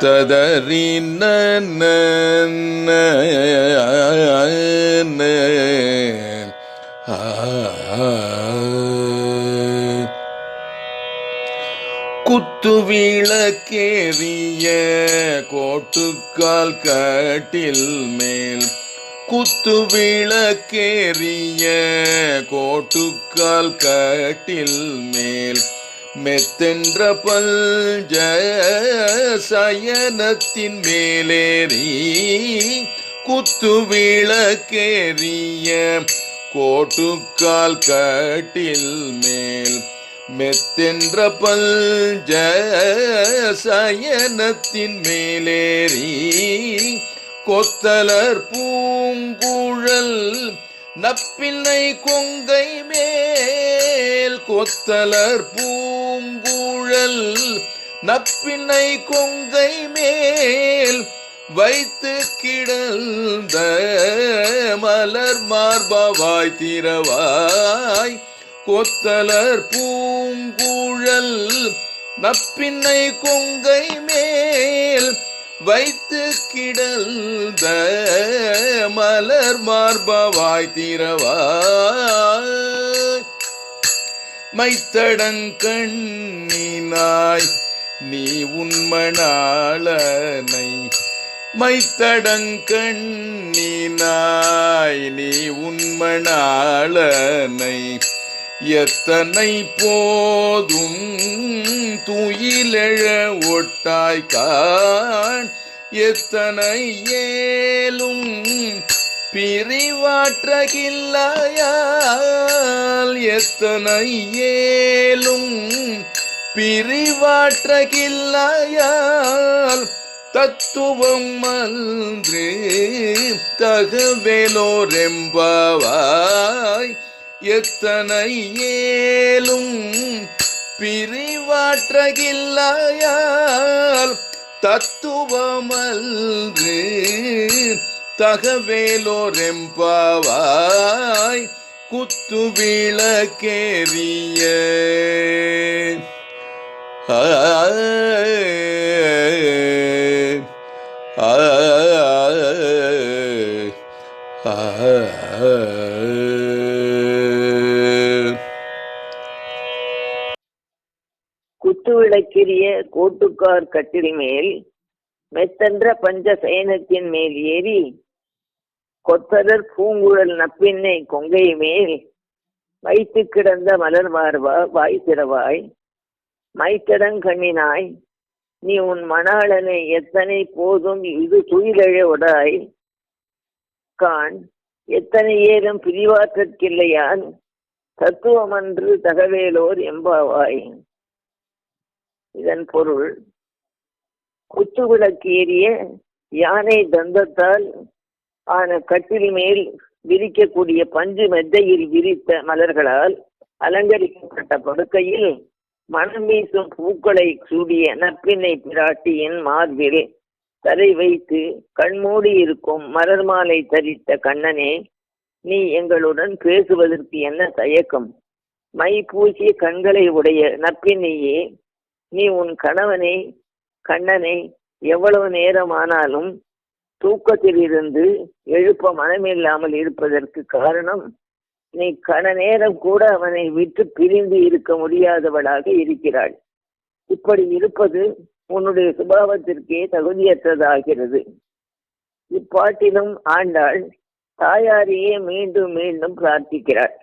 ததறி குத்துவிளக்கேறிய கோட்டுக்கால் கட்டில் மேல். குத்துவிளக்கேறிய கோட்டுக்கால் கட்டில் மேல். மெத்தென்ற பல்ஜ சயனத்தின் மேலேறி குத்து விளக்கேறிய கோட்டுக்கால் கட்டில் மேல் மெத்தென்ற பல்ஜ சயனத்தின் மேலேறி கொத்தலர் பூங்குழல் நப்பிள்ளை கொங்கை மேல் கொத்தலர் பூங்குழல் நப்பினை கொங்கை மேல் வைத்து கிடந்த மலர் மார்பவாய் திரவாய் கொத்தலர் பூங்குழல் நப்பின்னை கொங்கை மேல் வைத்து கிடந்த மலர் மார்பவாய் திரவாய் மைத்தடங்கண்ணினாய் நீ உண்மணாளனை மைத்தடங்கண்ணினாய் நீ உண்மணாளனை எத்தனை போதும் துயிலெழ ஒட்டாய்கான் எத்தனை ஏலும் பிரிவாற்றகில்லாயால் எத்தனை ஏலும் பிரிவாற்றகில்லாயால் தத்துவம் அன்று தகவேலோரெம்பாவாய் எத்தனை ஏலும் பிரிவாற்றகில்லாயால் தத்துவமல்று தகவேலோரெம்பாவாய் குத்து விளக்கேறிய. ஆ ஆ கோட்டுக்கார் கட்டில் மேல் மெத்தன்ற பஞ்ச சயனத்தின் மேல் ஏறி கொத்தலர் பூங்குழல் நப்பின்னை கொங்கை மேல் வைத்து கிடந்த மலர் வாழ்வா வாய் திறவாய். மைத்தடங்கண்ணினாய் நீ உன் மணாளனை எத்தனை போதும் இது துயிலழ உடாய் கான் எத்தனை ஏதும் பிரிவாற்றற்கில்லையான் தத்துவமன்று தகவேலோர் எம்பாவாய். இதன் பொருள் குத்து விளக்கேறிய யானை தந்தத்தால் ஆன கட்டில் மேல் விரிக்கக்கூடிய பஞ்சு மெத்தையில் விரித்த மலர்களால் அலங்கரிக்கப்பட்ட படுக்கையில் மனம் வீசும் பூக்களை சூடிய நப்பினை பிராட்டியின் மார்பில் தலை வைத்து கண்மூடி இருக்கும் மலர் மாலை தரித்த கண்ணனே நீ எங்களுடன் பேசுவதற்கு என்ன தயக்கம்? மை பூசிய கண்களை உடைய நப்பினையே நீ உன் கணவனை கண்ணனை எவ்வளவு நேரமானாலும் தூக்கத்தில் இருந்து எழுப்ப மனமில்லாமல் இருப்பதற்கு காரணம் நீ கன நேரம் கூட அவனை விட்டு பிரிந்து இருக்க முடியாதவளாக இருக்கிறாள். இப்படி இருப்பது உன்னுடைய சுபாவத்திற்கே தகுதியற்றதாகிறது. இப்பாட்டிலும் ஆண்டாள் தாயாரையே மீண்டும் மீண்டும் பிரார்த்திக்கிறாள்.